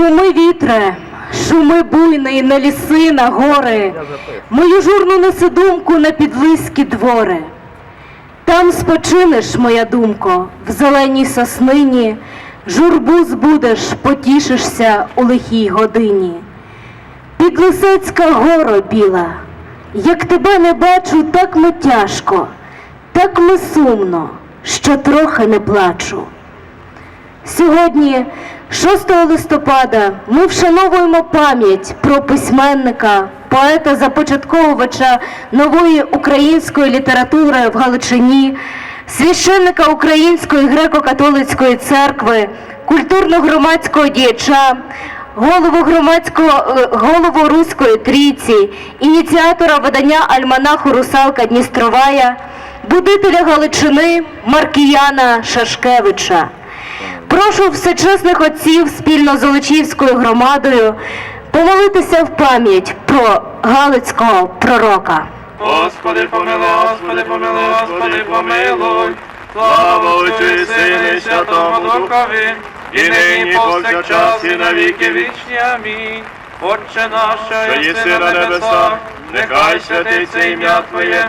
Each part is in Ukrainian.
Шуми вітре, шуми буйний на ліси, на гори, мою журну неси думку на підлиські двори. Там спочинеш, моя думко, в зеленій соснині, журбу збудеш, потішишся у лихій годині. Підлисецька горо біла, як тебе не бачу, так ми тяжко, так ми сумно, що трохи не плачу. Сьогодні, 6 листопада, ми вшановуємо пам'ять про письменника, поета, започатковувача нової української літератури в Галичині, священника Української греко-католицької церкви, культурно-громадського діяча, голову громадського е, голову Руської трійці, ініціатора видання альманаху Русалка Дністровая, будителя Галичини Маркіяна Шашкевича. Прошу всечесних отців спільно з Олечівською громадою помолитися в пам'ять про Галицького пророка. Господи, помилуй, Господи, помилуй, Господи, помилуй. Слава Отцю і Сину і Святому Духові, і нині повсякчас, і на віки вічні. Амінь. Отче наш, що єси на небесах, нехай святиться ім'я Твоє,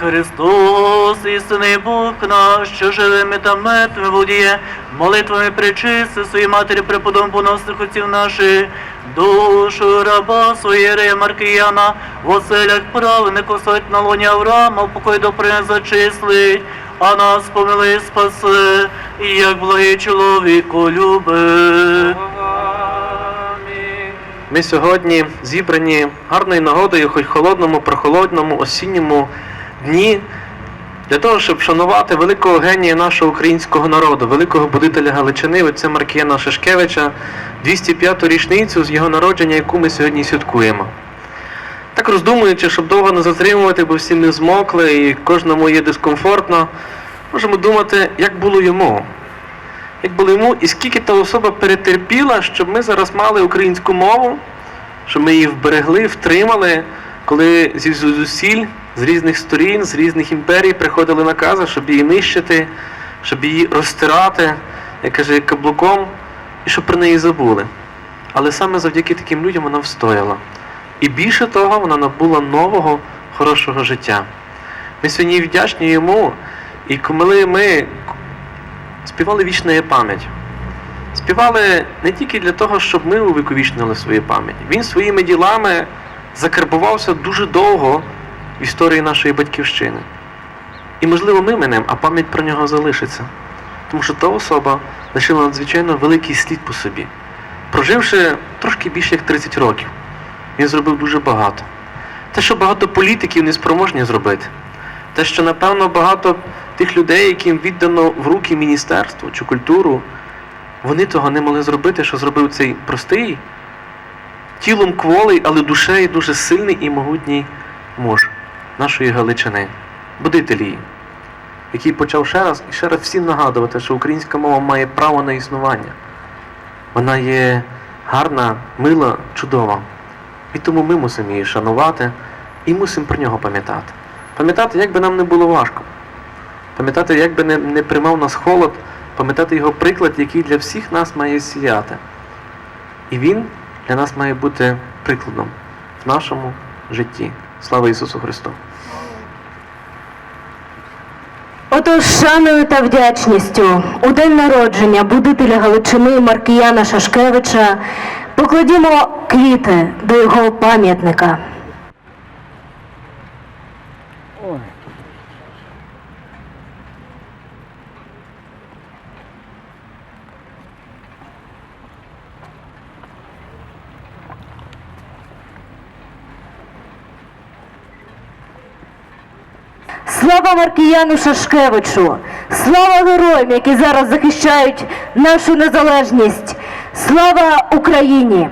Христос, істинний Бог наш, що живими та мертвими володіє, молитвами причисти своїй матері преподом поносних отців наших, душу раба своєї Маркіяна, в оселях праведник осадь на лоні Авраама, в покой до зачислить, а нас помили спаси, і як благий чоловіку любить. Ми сьогодні зібрані гарною нагодою, хоч холодному, прохолодному, осінньому дні, для того, щоб вшанувати великого генія нашого українського народу, великого будителя Галичини, отця Маркіяна Шишкевича, 205-ту річницю з його народження, яку ми сьогодні святкуємо. Так роздумуючи, щоб довго не затримувати, бо всі ми змокли і кожному є дискомфортно, можемо думати, як було йому. Як було йому, і скільки та особа перетерпіла, щоб ми зараз мали українську мову, щоб ми її вберегли, втримали, коли зі зусіль з різних сторін, з різних імперій приходили накази, щоб її нищити, щоб її розтирати, як каже, каблуком, і щоб про неї забули. Але саме завдяки таким людям вона встояла. І більше того, вона набула нового, хорошого життя. Ми сьогодні вдячні йому, і коли ми співали вічна пам'ять. Співали не тільки для того, щоб ми увіковічнили свою пам'ять. Він своїми ділами закарбувався дуже довго в історії нашої батьківщини. І, можливо, ми минемо, а пам'ять про нього залишиться. Тому що та особа лишила надзвичайно великий слід по собі. Проживши трошки більше як 30 років, він зробив дуже багато. Те, що багато політиків не спроможні зробити. Те, що, напевно, багато тих людей, яким віддано в руки міністерство чи культуру, вони того не могли зробити, що зробив цей простий, тілом кволий, але душею дуже сильний і могутній муж нашої Галичини, будитель її, який почав ще раз і ще раз всім нагадувати, що українська мова має право на існування. Вона є гарна, мила, чудова. І тому ми мусимо її шанувати і мусимо про нього пам'ятати. Пам'ятати, як би нам не було важко. Пам'ятати, як би не, не приймав нас холод, пам'ятати його приклад, який для всіх нас має сіяти. І він для нас має бути прикладом в нашому житті. Слава Ісусу Христу! Отож, шаною та вдячністю у день народження будителя Галичини Маркіяна Шашкевича покладімо квіти до його пам'ятника. Слава Маркіяну Шашкевичу! Слава героям, які зараз захищають нашу незалежність! Слава Україні!